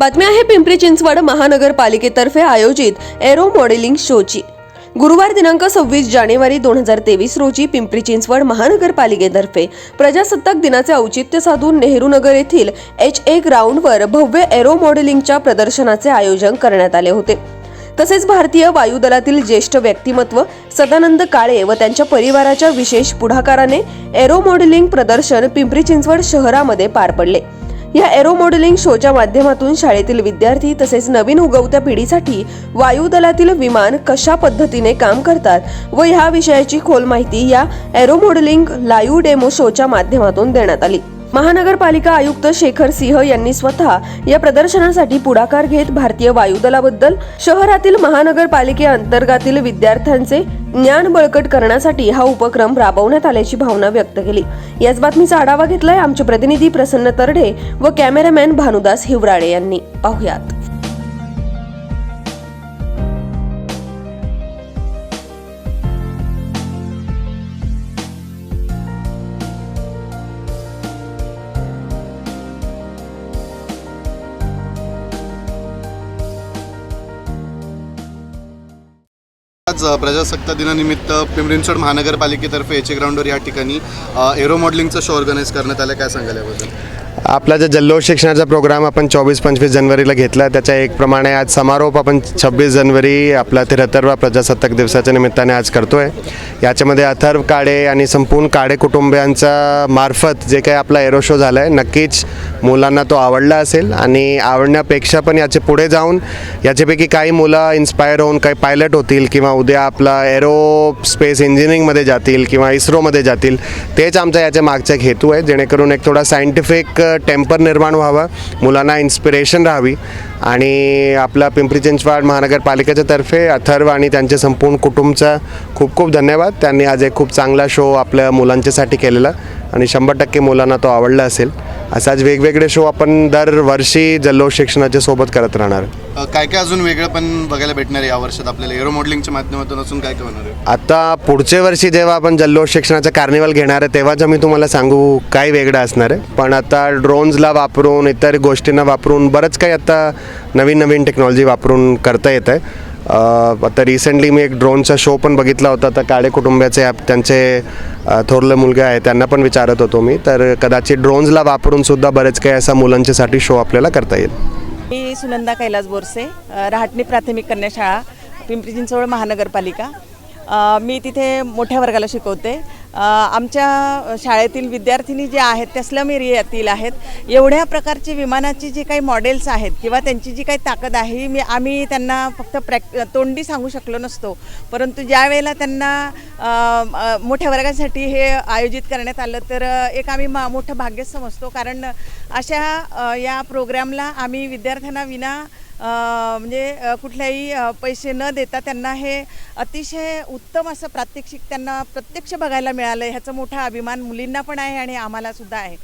बातमी आहे पिंपरी चिंचवड महानगरपालिकेतर्फे आयोजित एरो मॉडेलिंग शोची. गुरुवार दिनांक सव्वीस जानेवारी दोन हजार तेवीस रोजी पिंपरी चिंचवड महानगरपालिकेतर्फे प्रजासत्ताक दिनाचे औचित्य साधून नेहरू नगर येथील एच ए ग्राउंडवर भव्य एरो मॉडेलिंगच्या प्रदर्शनाचे आयोजन करण्यात आले होते. तसेच भारतीय वायुदलातील ज्येष्ठ व्यक्तिमत्व सदानंद काळे व त्यांच्या परिवाराच्या विशेष पुढाकाराने एरो मॉडेलिंग प्रदर्शन पिंपरी चिंचवड शहरामध्ये पार पडले. या एरो मॉडेलिंग शोच्या माध्यमातून शाळेतील विद्यार्थी तसेच नवीन उगवत्या पिढीसाठी वायुदलातील विमान कशा पद्धतीने काम करतात व ह्या विषयाची खोल माहिती या एरो मॉडेलिंग लाईव्ह डेमो शोच्या माध्यमातून देण्यात आली. महानगरपालिका आयुक्त शेखर सिंह यांनी स्वतः या प्रदर्शनासाठी पुढाकार घेत भारतीय वायुदलाबद्दल शहरातील महानगरपालिकेअंतर्गातील विद्यार्थ्यांचे ज्ञान बळकट करण्यासाठी हा उपक्रम राबवण्यात आल्याची भावना व्यक्त केली. याच बातमीचा आढावा घेतलाय आमचे प्रतिनिधी प्रसन्न तरडे व कॅमेरामॅन भानुदास हिवराळे यांनी. पाहुयात. आज प्रजासत्ता प्रजासत्ताक दिनानिमित्त पिंपरी महानगरपालिकेतर्फे एचे ग्राउंडवर या ठिकाणी एरो मॉडेलिंगचं शो ऑर्गनाईज करण्यात आलं. काय सांगायला याबद्दल? आपला जे जल्लोष शिक्षणाचा प्रोग्राम आपण चोवीस पंचवीस जानेवारीला घेतला त्याच्या एक प्रमाणे आज समारोप आपण छब्बीस जानेवारी आपला त्र्याहत्तरवा प्रजासत्ताक दिवसाच्या निमित्ताने आज करतोय. याच्यामध्ये अथर्व काळे आणि संपूर्ण काळे कुटुंबियांचा मार्फत जे काही आपला एरो शो झाला आहे नक्कीच मुलांना तो आवडला असेल आणि आवडण्यापेक्षा पण याचे पुढे जाऊन याच्यापैकी काही मुलं इन्स्पायर होऊन काही पायलट होतील किंवा उद्या आपला एरो स्पेस इंजिनिअरिंगमध्ये जातील किंवा इस्रोमध्ये जातील तेच आमचा याच्या मागचा एक हेतू आहे. जेणेकरून एक थोडा सायंटिफिक टेम्पर निर्माण व्हावं मुलांना इन्स्पिरेशन राहावी. आणि आपला पिंपरी चिंचवड महानगरपालिकेच्या तर्फे अथर्व आणि त्यांचे संपूर्ण कुटुंबचा खूप खूप धन्यवाद. त्यांनी आज एक खूप चांगला शो आपल्या मुलांच्यासाठी केलेला. आणि शंभर टक्के मुलांना तो आवडला असेल. असाच वेगवेगळे शो आपण दरवर्षी जल्लोष शिक्षणाच्या सोबत करत राहणार. अ, काय काय अजून वेगळं पण बघायला भेटणार आहे या वर्षात आपल्याला? एरो मॉडेलिंगच्या माध्यमातून अजून काय काय होणार आहे? आता पुढच्या वर्षी जेव्हा आपण जल्लोष शिक्षणाचं कार्निवल घेणार आहे तेव्हाच मी तुम्हाला सांगू काय वेगळं असणार आहे. पण आता ड्रोन्सला वापरून इतर गोष्टींना वापरून बरंच काही आता नवीन नवीन टेक्नॉलॉजी वापरून करता येत आहे आता रिसेंटली मी एक ड्रोनचा शो पण बघितला होता. तर काळे कुटुंबाचे त्यांचे थोरले मुलगा आहे त्यांना पण विचारत होतो मी. तर कदाचित ड्रोन्सला वापरून सुद्धा बरेच काही असा मुलांच्यासाठी शो आपल्याला करता येईल. मी सुनंदा कैलास बोरसे रहाटणी प्राथमिक कन्या शाळा पिंपरी चिंचवड महानगरपालिका. मी तिथे मोठ्या वर्गाला शिकवते. आमच्या शाळेतील विद्यार्थिनी ज्या आहेत त्या स्लम एरियातील आहेत. एवढ्या प्रकारची विमानाची जी काही मॉडेल्स आहेत किंवा त्यांची जी काही ताकद आहे ही मी आम्ही त्यांना फक्त प्रॅक् तोंडी सांगू शकलो नसतो. परंतु ज्या वेळेला त्यांना मोठ्या वर्गासाठी हे आयोजित करण्यात आलं तर एक आम्ही मा मोठं भाग्य समजतो. कारण अशा या प्रोग्रामला आम्ही विद्यार्थ्यांना विना म्हणजे कुठल्याही पैसे न देता त्यांना हे अतिशय उत्तम असं प्रात्यक्षिक त्यांना प्रत्यक्ष बघायला मिळालं. ह्याचा मोठा अभिमान मुलींना पण आहे आणि आम्हाला सुद्धा आहे.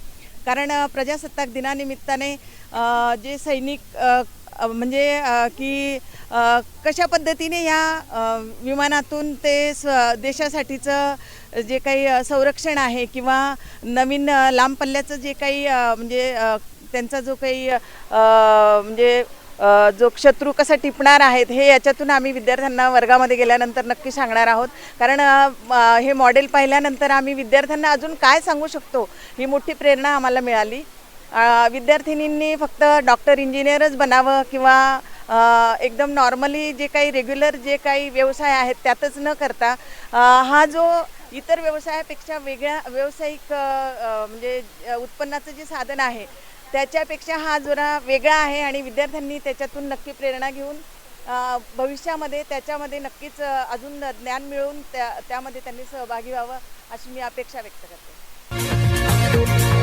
कारण प्रजासत्ताक दिनानिमित्ताने जे सैनिक म्हणजे की कशा पद्धतीने या विमानातून ते स देशासाठीचं जे काही संरक्षण आहे किंवा नवीन लांब पल्ल्याचं जे काही म्हणजे त्यांचा जो काही म्हणजे जो शत्रू कसा टिपणार आहेत हे याच्यातून आम्ही विद्यार्थ्यांना वर्गामध्ये गेल्यानंतर नक्की सांगणार आहोत. कारण हे मॉडेल पाहिल्यानंतर आम्ही विद्यार्थ्यांना अजून काय सांगू शकतो ही मोठी प्रेरणा आम्हाला मिळाली. विद्यार्थिनींनी फक्त डॉक्टर इंजिनियरच बनावं किंवा एकदम नॉर्मली जे काही रेग्युलर जे काही व्यवसाय आहेत त्यातच न करता हा जो इतर व्यवसायापेक्षा वेगळ्या व्यावसायिक म्हणजे उत्पन्नाचं जे साधन आहे त्याच्यापेक्षा हा जरा वेगळा आहे आणि विद्यार्थ्यांनी त्याच्यातून नक्की प्रेरणा घेऊन भविष्यामध्ये त्याच्यामध्ये नक्कीच अजून ज्ञान मिळवून त्या त्यामध्ये त्यांनी सहभागी व्हावं अशी मी अपेक्षा व्यक्त करते.